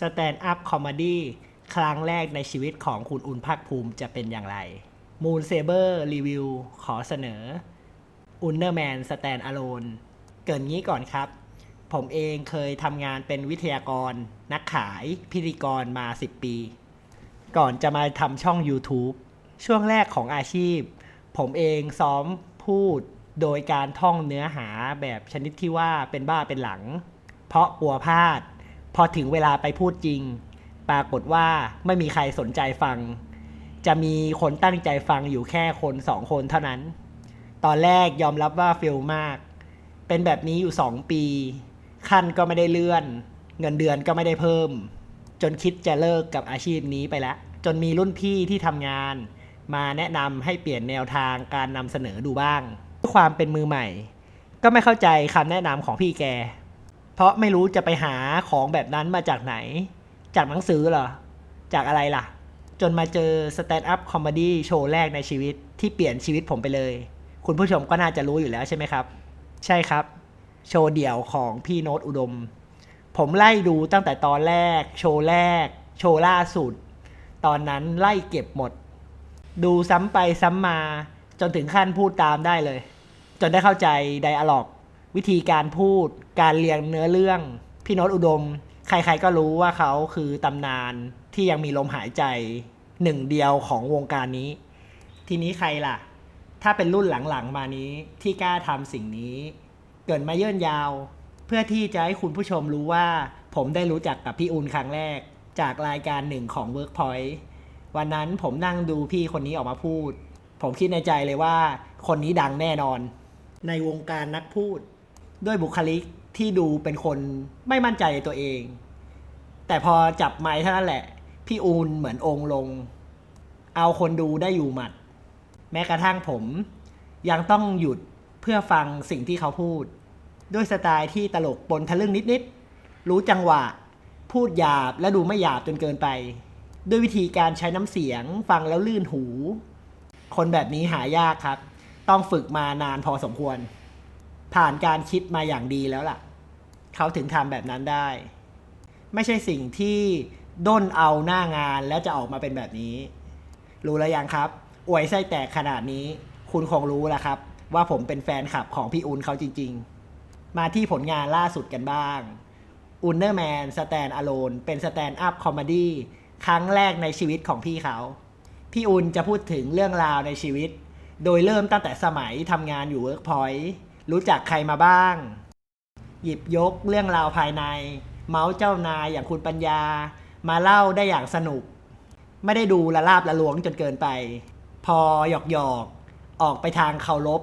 สแตนด์อัพคอมดี้ครั้งแรกในชีวิตของคุณอุ่นภาคภูมิจะเป็นอย่างไร Moon Saber Review ขอเสนอ u n n e r m a n Stand Alone เกินงี้ก่อนครับ ผมเองเคยทำงานเป็นวิทยากร นักขายพิธีกรมา 10 ปี ก่อนจะมาทำช่อง YouTube ช่วงแรกของอาชีพ ผมเองซ้อมพูดโดยการท่องเนื้อหาแบบชนิดที่ว่าเป็นบ้าเป็นหลัง เพราะกลัวพลาด พอถึงเวลาไปพูดจริง ปรากฏว่าไม่มีใครสนใจฟัง จะมีคนตั้งใจฟังอยู่แค่คนสองคนเท่านั้น ตอนแรกยอมรับว่าฟิลมาก เป็นแบบนี้อยู่สองปี ขั้นก็ไม่ได้เลื่อน เงินเดือนก็ไม่ได้เพิ่ม จนคิดจะเลิกกับอาชีพนี้ไปแล้ว จนมีรุ่นพี่ที่ทำงาน มาแนะนำให้เปลี่ยนแนวทางการนำเสนอดูบ้างด้วยความเป็นมือใหม่ ก็ไม่เข้าใจคำแนะนำของพี่แก เพราะไม่รู้จะไปหาของแบบนั้นมาจากไหน จากหนังสือเหรอ จากอะไรล่ะ จนมาเจอสแตนด์อัพคอมเมดี้โชว์แรกในชีวิตที่เปลี่ยนชีวิตผมไปเลย คุณผู้ชมก็น่าจะรู้อยู่แล้วใช่ไหมครับ ใช่ครับ โชว์เดี่ยวของพี่โน้ตอุดม ผมไล่ดูตั้งแต่ตอนแรก โชว์แรก โชว์ล่าสุด ตอนนั้นไล่เก็บหมด ดูซ้ำไปซ้ำมา จนถึงขั้นพูดตามได้เลย จนได้เข้าใจไดอะล็อก วิธีการพูด การเรียงเนื้อเรื่อง พี่โน้ตอุดม ใครๆก็รู้ว่าเขาคือตำนานที่ยังมีลมหายใจหนึ่งเดียวของวงการนี้ ทีนี้ใครล่ะ ถ้าเป็นรุ่นหลังๆมานี้ที่กล้าทำสิ่งนี้ เกิดมาเยื่นยาว เพื่อที่จะให้คุณผู้ชมรู้ว่า ผมได้รู้จักกับพี่อุนครั้งแรก จากรายการหนึ่งของ Workpoint วันนั้นผมนั่งดูพี่คนนี้ออกมาพูด ผมคิดในใจเลยว่า คนนี้ดังแน่นอน ในวงการนักพูด ด้วยบุคลิกที่ดูเป็นคนไม่มั่นใจในตัวเอง แต่พอจับไม้เท่านั้นแหละ พี่อูนเหมือนองค์ลง เอาคนดูได้อยู่หมัด แม้กระทั่งผม ยังต้องหยุดเพื่อฟังสิ่งที่เขาพูด ด้วยสไตล์ที่ตลกปนทะลึ่งนิดๆ รู้จังหวะ พูดหยาบและดูไม่หยาบจนเกินไป ด้วยวิธีการใช้น้ำเสียง ฟังแล้วลื่นหู คนแบบนี้หายากครับ ต้องฝึกมานานพอสมควร ผ่านการคิดมาอย่างดีแล้วล่ะ เขาถึงทำแบบนั้นได้ ไม่ใช่สิ่งที่ด้นเอาหน้างานแล้วจะออกมาเป็นแบบนี้ รู้แล้วยังครับ อวยไส้แตกขนาดนี้ คุณคงรู้แล้วครับ ว่าผมเป็นแฟนคลับของพี่อุนเขาจริง ๆ มาที่ผลงานล่าสุดกันบ้าง u n n e r m a n Stand Alone เป็นสแตนด์อัพคอมดี้ครั้งแรกในชีวิตของพี่เขา พี่อุนจะพูดถึงเรื่องราวในชีวิต โดยเริ่มตั้งแต่สมัยทำงานอยู่ Workpoint รู้ รู้จักใครมาบ้าง หยิบยกเรื่องราวภายใน เมาส์เจ้านายอย่างคุณปัญญา มาเล่าได้อย่างสนุก ไม่ได้ดูละลาบละลวงจนเกินไป พอหยอกหยอกออกไปทางเคารพ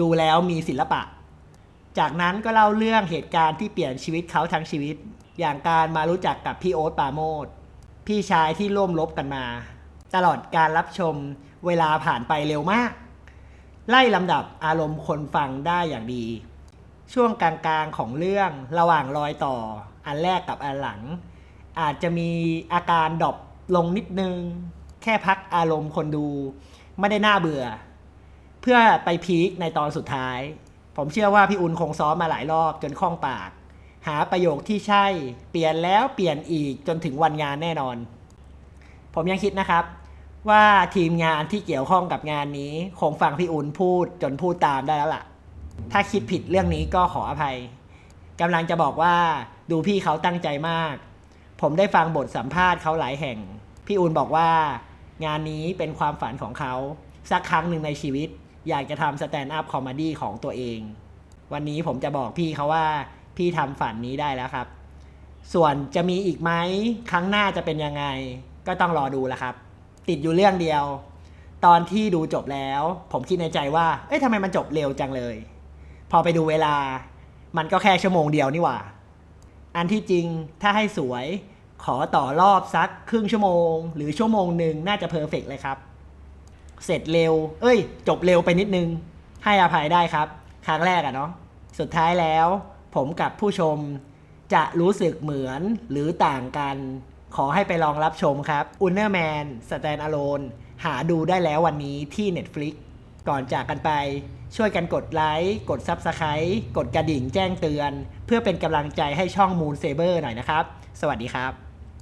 ดูแล้วมีศิลปะ จากนั้นก็เล่าเรื่องเหตุการณ์ที่เปลี่ยนชีวิตเขาทั้งชีวิต อย่างการมารู้จักกับพี่โอ๊ตปาโมดพี่ชายที่ร่วมรบกันมา ตลอดการรับชมเวลาผ่านไปเร็วมาก ไล่ลำดับอารมณ์คนฟังได้อย่างดี ช่วงกลางๆของเรื่องระหว่างรอยต่อ อันแรกกับอันหลัง อาจจะมีอาการดรอปลงนิดนึง แค่พักอารมณ์คนดู ไม่ได้น่าเบื่อ เพื่อไปพีคในตอนสุดท้าย ผมเชื่อว่าพี่อุ่นคงซ้อมมาหลายรอบจนคล่องปาก หาประโยคที่ใช่ เปลี่ยนแล้วเปลี่ยนอีกจนถึงวันงานแน่นอน ผมยังคิดนะครับ ว่าทีมงานที่เกี่ยวข้องกับงานนี้ คงฟังพี่อุ่นพูดจนพูดตามได้แล้วล่ะ ถ้าคิดผิดเรื่องนี้ก็ขออภัยกำลังจะบอกว่าดูพี่เขาตั้งใจมาก ผมได้ฟังบทสัมภาษณ์เขาหลายแห่ง พี่อุ่นบอกว่า งานนี้เป็นความฝันของเขา สักครั้งหนึ่งในชีวิต อยากจะทำสแตนด์อัพคอมเมดี้ของตัวเอง วันนี้ผมจะบอกพี่เขาว่าพี่ทำฝันนี้ได้แล้วครับ ส่วนจะมีอีกไหมครั้งหน้าจะเป็นยังไง ก็ต้องรอดูแล้วครับ ติดอยู่เรื่องเดียว ตอนที่ดูจบแล้ว ผมคิดในใจว่า เอ๊ะทำไมมันจบเร็วจังเลย พอไปดูเวลา มันก็แค่ชั่วโมงเดียวนี่หว่า อันที่จริงถ้าให้สวย ขอต่อรอบสักครึ่งชั่วโมง หรือชั่วโมงหนึ่งน่าจะเพอร์เฟกเลยครับ เสร็จเร็ว เอ้ย จบเร็วไปนิดนึง ให้อภัยได้ครับ ครั้งแรกอะเนาะ สุดท้ายแล้ว ผมกับผู้ชมจะรู้สึกเหมือนหรือต่างกัน ขอให้ไปลองรับชมครับ u n n e r m a n Stand Alone หาดูได้แล้ววันนี้ที่ Netflix ก่อนจากกันไป ช่วยกันกดไลค์กด Subscribe กดกระดิ่งแจ้งเตือน เพื่อเป็นกำลังใจให้ช่อง Moon Saber หน่อยนะครับ สวัสดีครับ